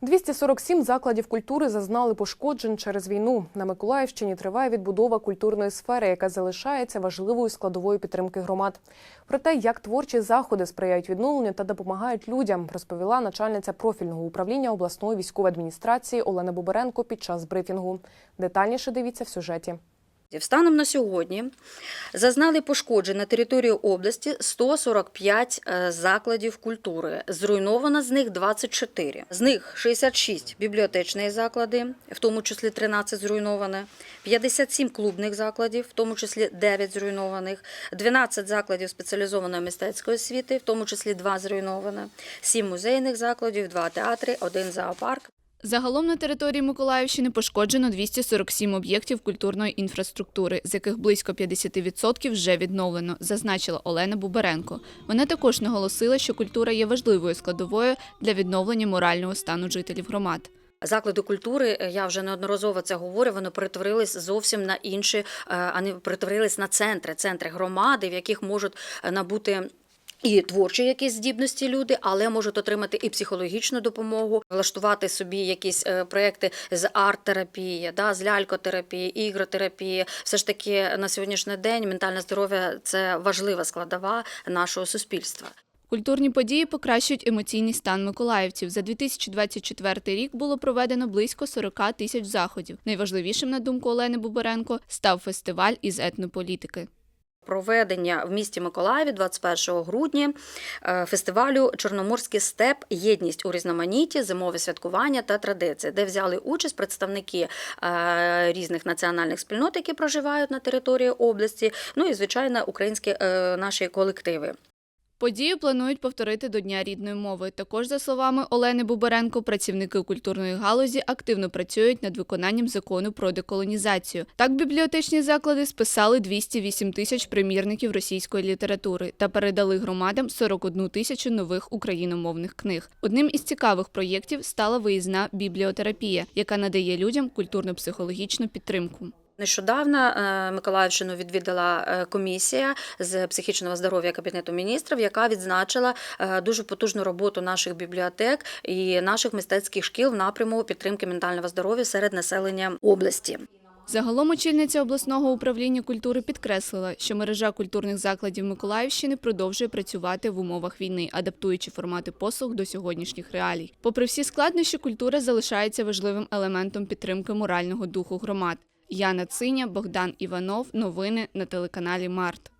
247 закладів культури зазнали пошкоджень через війну. На Миколаївщині триває відбудова культурної сфери, яка залишається важливою складовою підтримки громад. Про те, як творчі заходи сприяють відновленню та допомагають людям, розповіла начальниця профільного управління обласної військової адміністрації Олена Боберенко під час брифінгу. Детальніше дивіться в сюжеті. Станом на сьогодні зазнали пошкоджень на території області 145 е, закладів культури. Зруйновано з них 24. З них 66 бібліотечні заклади, в тому числі 13 зруйновано, 57 клубних закладів, в тому числі 9 зруйнованих, 12 закладів спеціалізованої мистецької освіти, в тому числі 2 зруйновано, 7 музейних закладів, 2 театри, 1 зоопарк. Загалом на території Миколаївщини пошкоджено 247 об'єктів культурної інфраструктури, з яких близько 50% вже відновлено, зазначила Олена Бубаренко. Вона також наголосила, що культура є важливою складовою для відновлення морального стану жителів громад. Заклади культури, е, я вже неодноразово це говорю, вони перетворились зовсім на інші, е, вони перетворились на центри, центри громади, в яких можуть е, набути. І творчі якісь здібності люди, але можуть отримати і психологічну допомогу, влаштувати собі якісь е, проекти з арт-терапії, да, з лялькотерапії, ігротерапії. Все ж таки на сьогоднішній день ментальне здоров'я це важлива складова нашого суспільства. Культурні події покращують емоційний стан миколаївців. За 2024 рік було проведено близько 40 тисяч заходів. Найважливішим, на думку Олени Бубаренко, став фестиваль із етнополітики. Проведення в місті Миколаєві 21 грудня е, фестивалю Чорноморський степ Єдність у різноманітті, зимове святкування та традиції, де взяли участь представники е, різних національних спільнот, які проживають на території області. Ну і звичайно, українські е, наші колективи. Подію планують повторити до Дня рідної мови. Також, за словами Олени Бубаренко, працівники культурної галузі активно працюють над виконанням закону про деколонізацію. Так, бібліотечні заклади списали 208 тисяч примірників російської літератури та передали громадам 41 тисячу нових україномовних книг. Одним із цікавих проєктів стала виїзна бібліотерапія, яка надає людям культурно-психологічну підтримку. Нещодавно е, Миколаївщину відвідала е, комісія з психічного здоров'я Кабінету міністрів, яка відзначила е, дуже потужну роботу наших бібліотек і наших мистецьких шкіл в напряму підтримки ментального здоров'я серед населення області. Загалом очільниця обласного управління культури підкреслила, що мережа культурних закладів Миколаївщини продовжує працювати в умовах війни, адаптуючи формати послуг до сьогоднішніх реалій. Попри всі складнощі, культура залишається важливим елементом підтримки морального духу громад. Яна Циня, Богдан Іванов. Новини на телеканалі Март.